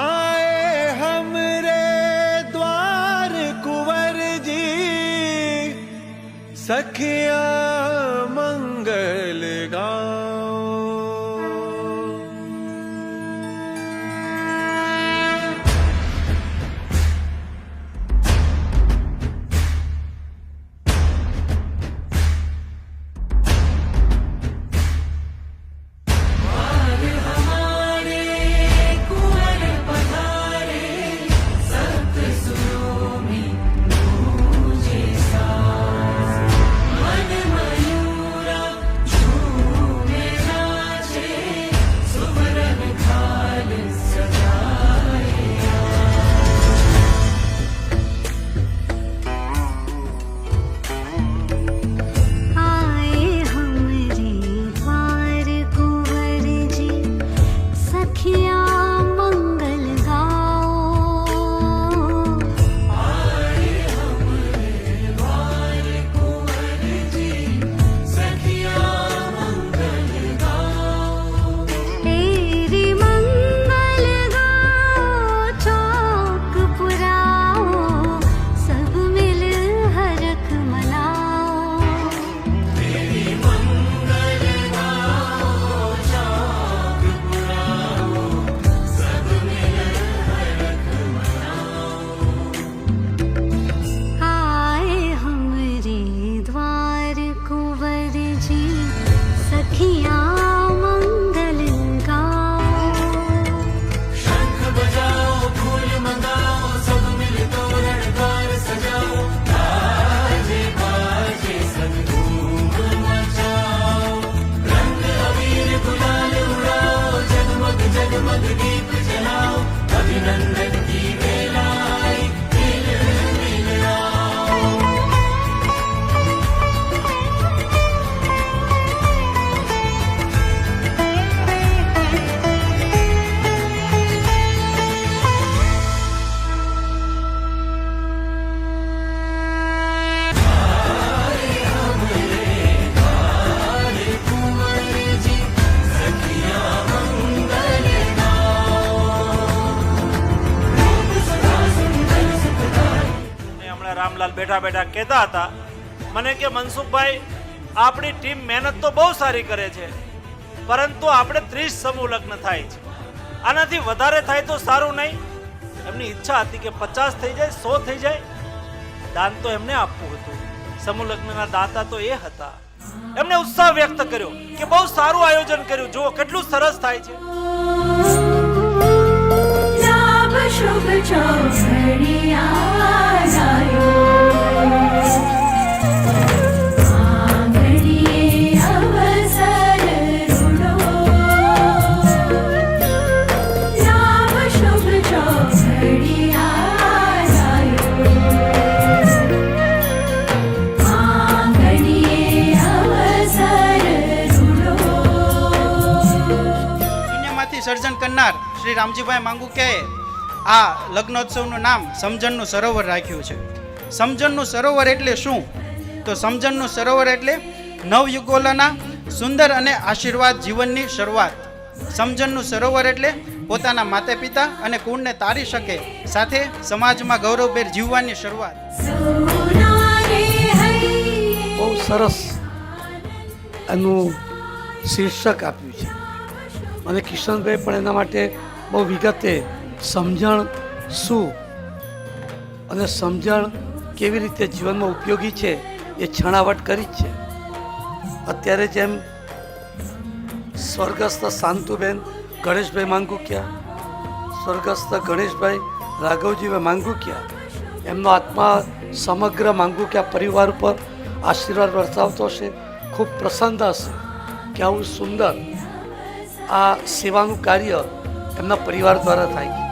आए हमरे द्वार कुंवर जी सखिया मंगल गाओ અને બેઠા બેઠા કહેતા હતા, મને કે મનસુખભાઈ, આપણી ટીમ મહેનત તો બહુ સારી કરે છે, પરંતુ આપણે ત્રીસ સમૂહ લગ્ન થાય છે. આનાથી વધારે થાય તો સારું નહીં. એમની ઈચ્છા હતી કે પચાસ થઈ જાય, સો થઈ જાય. દાન તો એમને આપવું હતું. સમૂહ લગ્નના દાતા તો એ હતા. એમને ઉત્સાહ વ્યક્ત કર્યો કે બહુ સારું આયોજન કર્યું. જુઓ કેટલું સરસ થાય છે. શુભ ચોસડિયા સર્જન કરનાર શ્રી રામજીભાઈ માંગુકિયાએ આ લગ્નોત્સવનું નામ સમજણનું સરોવર રાખ્યું છે. સમજણનું સરોવર એટલે શું? તો સમજણનું સરોવર એટલે નવયુગોલના સુંદર અને આશીર્વાદ જીવનની શરૂઆત. સમજણનું સરોવર એટલે પોતાના માતા પિતા અને કુળને તારી શકે. સાથે સમાજમાં ગૌરવભેર જીવવાની શરૂઆત. બહુ સરસ એનું શીર્ષક આપ્યું છે. અને કિશનભાઈ પણ એના માટે બહુ વિગતે સમજણ શું અને સમજણ કેવી રીતે જીવનમાં ઉપયોગી છે એ છણાવટ કરી જ છે. અત્યારે જેમ સ્વર્ગસ્થ શાંતુબેન ગણેશભાઈ માંગુકિયા સ્વર્ગસ્થ ગણેશભાઈ રાઘવજીભાઈ માંગુકિયા એમનો આત્મા સમગ્ર માંગુકિયા પરિવાર ઉપર આશીર્વાદ વરસાવતો હશે? ખૂબ પ્રસન્ન હશે. કે આવું સુંદર આ સેવાનું કાર્ય એમના પરિવાર દ્વારા થાય.